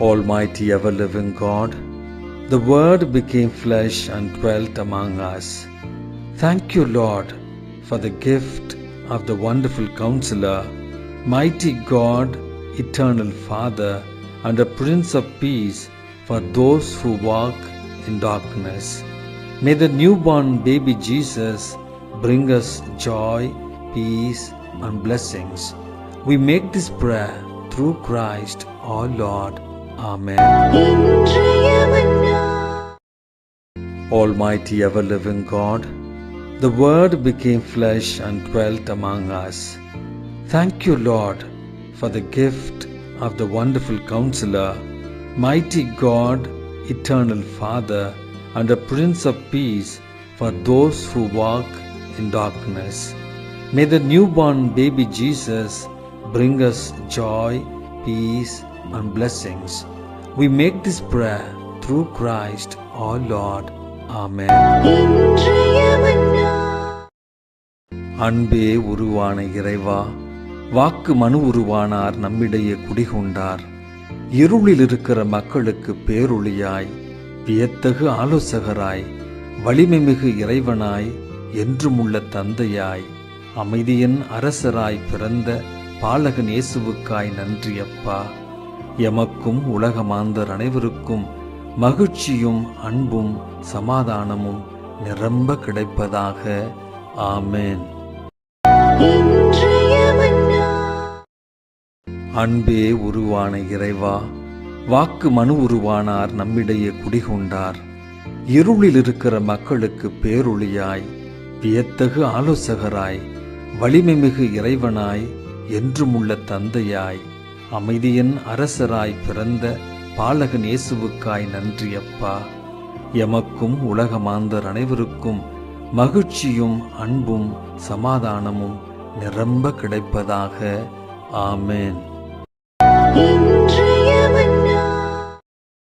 Almighty ever living God, the Word became flesh and dwelt among us. Thank you, Lord, for the gift of the wonderful Counselor, mighty God, eternal Father, and a Prince of Peace for those who walk in darkness. May the newborn baby Jesus bring us joy, peace, and blessings. We make this prayer through Christ our Lord. Amen. Almighty ever living God, the Word became flesh and dwelt among us. Thank you, Lord, for the gift of the wonderful counselor, mighty God, eternal Father, and a Prince of Peace for those who walk in darkness. May the newborn baby Jesus bring us joy, peace, and blessings. We make this prayer through Christ our Lord. Amen. அன்பே உருவான இறைவா வாக்கு மனு உருவானார் நம்மிடையே குடிகொண்டார் இருளில் இருக்கிற மக்களுக்கு பேரொளியாய் வியத்தகு ஆலோசகராய் வலிமை மிகு இறைவனாய் என்றுமுள்ள தந்தையாய் அமைதியின் அரசராய் பிறந்த பாலகன் இயேசுவுக்காய் நன்றி அப்பா எமக்கும் உலகமாந்தர் அனைவருக்கும் மகிழ்ச்சியும் அன்பும் சமாதானமும் நிரம்ப கிடைப்பதாக. ஆமென். அன்பே உருவான இறைவா வாக்கு மனு உருவானார் நம்மிடையே குடிகொண்டார். இருளில் இருக்கிற மக்களுக்கு பேரொளியாய் வியத்தகு ஆலோசகராய் வலிமைமிகு இறைவனாய் என்றுமுள்ள தந்தையாய். அமைதியின் அரசராய் பிறந்த பாலகன் இயேசுவுக்காய் நன்றி அப்பா. எமக்கும் உலகமாந்தர் அனைவருக்கும் மகிழ்ச்சியும் அன்பும் சமாதானமும் நிரம்ப கிடைப்பதாக. ஆமேன்.